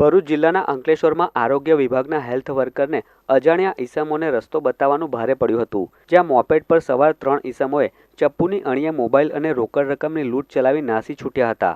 ભરૂચ જિલ્લાના અંકલેશ્વરમાં આરોગ્ય વિભાગના હેલ્થ વર્કરને અજાણ્યા ઈસમોને રસ્તો બતાવવાનું ભારે પડ્યું હતું. જ્યાં મોપેડ પર સવાર ત્રણ ઈસમોએ ચપ્પુની અણીએ મોબાઈલ અને રોકડ રકમની લૂંટ ચલાવી નાસી છૂટ્યા હતા.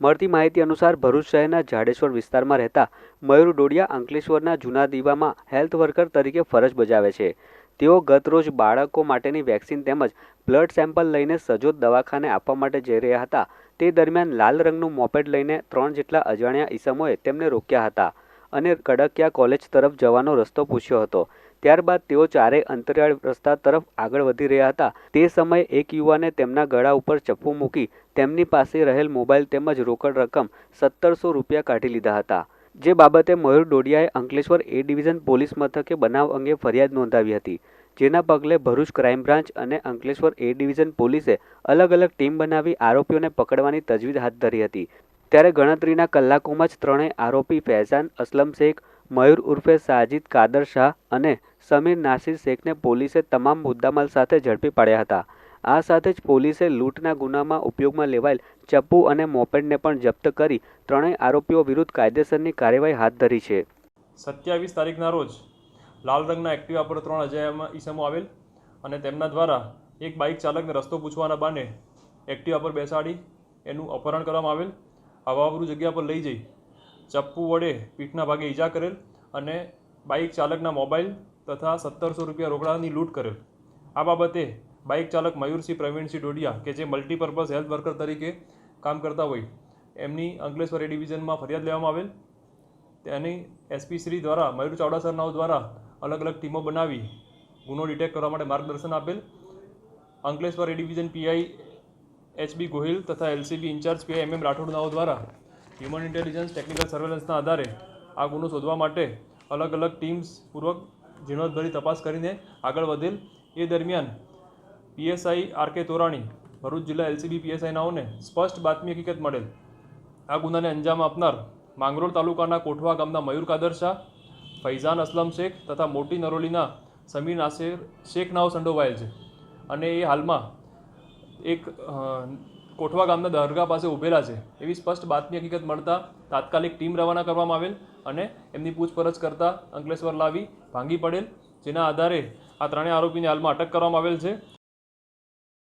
મળતી માહિતી અનુસાર ભરૂચ શહેરના જાડેશ્વર વિસ્તારમાં રહેતા મયુર ડોડિયા અંકલેશ્વરના જૂના દીવામાં હેલ્થ વર્કર તરીકે ફરજ બજાવે છે. તેઓ ગતરોજ બાળકો માટેની વેક્સિન તેમજ બ્લડ સેમ્પલ લઈને સજોદ દવાખાને આપવા માટે જઈ રહ્યા હતા. તે દરમિયાન લાલ રંગનું મોપેડ લઈને ત્રણ જેટલા અજાણ્યા ઈસમોએ તેમને રોક્યા હતા અને કડકિયા કોલેજ તરફ જવાનો રસ્તો પૂછ્યો હતો. ત્યારબાદ તેઓ ચારેય અંતરિયાળ રસ્તા તરફ આગળ વધી રહ્યા હતા. તે સમયે એક યુવાને તેમના ગળા ઉપર ચપ્પુ મૂકી તેમની પાસે રહેલ મોબાઈલ તેમજ રોકડ રકમ સત્તરસો રૂપિયા કાઢી લીધા હતા. જે બાબતે મયુર ડોડિયાએ અંકલેશ્વર એ ડિવિઝન પોલીસ મથકે બનાવ અંગે ફરિયાદ નોંધાવી હતી. જેના પગલે ભરૂચ ક્રાઇમ બ્રાન્ચ અને અંકલેશ્વર એ ડિવિઝન પોલીસે અલગ અલગ ટીમ બનાવી આરોપીઓને પકડવાની તજવીજ હાથ ધરી હતી. ત્યારે ગણતરીના કલાકોમાં જ ત્રણેય આરોપી ફૈઝાન અસલમ શેખ, મયુર ઉર્ફે સાજિદ કાદર શાહ અને સમીર નાસિર શેખને પોલીસે તમામ મુદ્દામાલ સાથે ઝડપી પાડ્યા હતા. આ સાથે જ પોલીસે લૂંટના ગુનામાં ઉપયોગમાં લેવાયેલ ચપ્પુ અને મોપેડને પણ જપ્ત કરી ત્રણેય આરોપીઓ વિરુદ્ધ કાયદેસરની કાર્યવાહી હાથ ધરી છે. સત્યાવીસ તારીખના રોજ લાલ રંગના એક્ટિવા પર ત્રણ અજાયમાં ઈસમો આવેલ. અને તેમના દ્વારા એક બાઇક ચાલકને રસ્તો પૂછવાના બાને એક્ટિવા પર બેસાડી એનું અપહરણ કરવામાં આવેલ. હવાવરૂ જગ્યા પર લઈ જઈ ચપ્પુ વડે પીઠના ભાગે ઈજા કરેલ અને બાઇક ચાલકના મોબાઈલ તથા સત્તરસો રૂપિયા રોકડાની લૂંટ કરેલ. આ બાબતે બાઇક ચાલક મયુરસિંહ પ્રવીણસિંહ ડોડિયા કે જે મલ્ટીપર્પઝ હેલ્થ વર્કર તરીકે કામ કરતા હોય, એમની અંકલેશ્વર ડિવિઝનમાં ફરિયાદ લેવામાં આવેલ. તેની એસપી શ્રી દ્વારા મયુર ચાવડા સરનાઓ દ્વારા અલગ અલગ ટીમો બનાવી ગુનો ડિટેક્ટ કરવા માટે માર્ગદર્શન આપેલ Ankleshwar A division PI HB Gohil તથા LCB in charge PI M M Rathod નાઓ દ્વારા હ્યુમન ઇન્ટેલિજન્સ ટેકનિકલ સર્વેલન્સના આધારે આ ગુનો શોધવા માટે અલગ અલગ ટીમ્સ પૂર્વક ઝીણવટભરી તપાસ કરીને આગળ વધેલ. એ દરમિયાન પીએસઆઈ આર કે તોરાણી ભરૂચ જિલ્લા એલસીબી પીએસઆઈ નાઓને સ્પષ્ટ બાતમી હકીકત મળેલ. આ ગુનાને અંજામ આપનાર માંગરોળ તાલુકાના કોઠવા ગામના મયુર કાદર શાહ ફૈઝાન અસલમ શેખ તથા મોટી નરોલીના સમીર નાસિર શેખ નાઓ સંડોવાયેલ છે. અને એ હાલમાં એક કોઠવા ગામના દરગાહ પાસે ઊભેલા છે. એવી સ્પષ્ટ બાતમી હકીકત મળતા તાત્કાલિક ટીમ રવાના કરવામાં આવેલ અને એમની પૂછપરછ કરતા અંકલેશ્વર લાવી ભાંગી પડેલ, જેના આધારે આ ત્રણેય આરોપીને હાલમાં અટક કરવામાં આવેલ છે.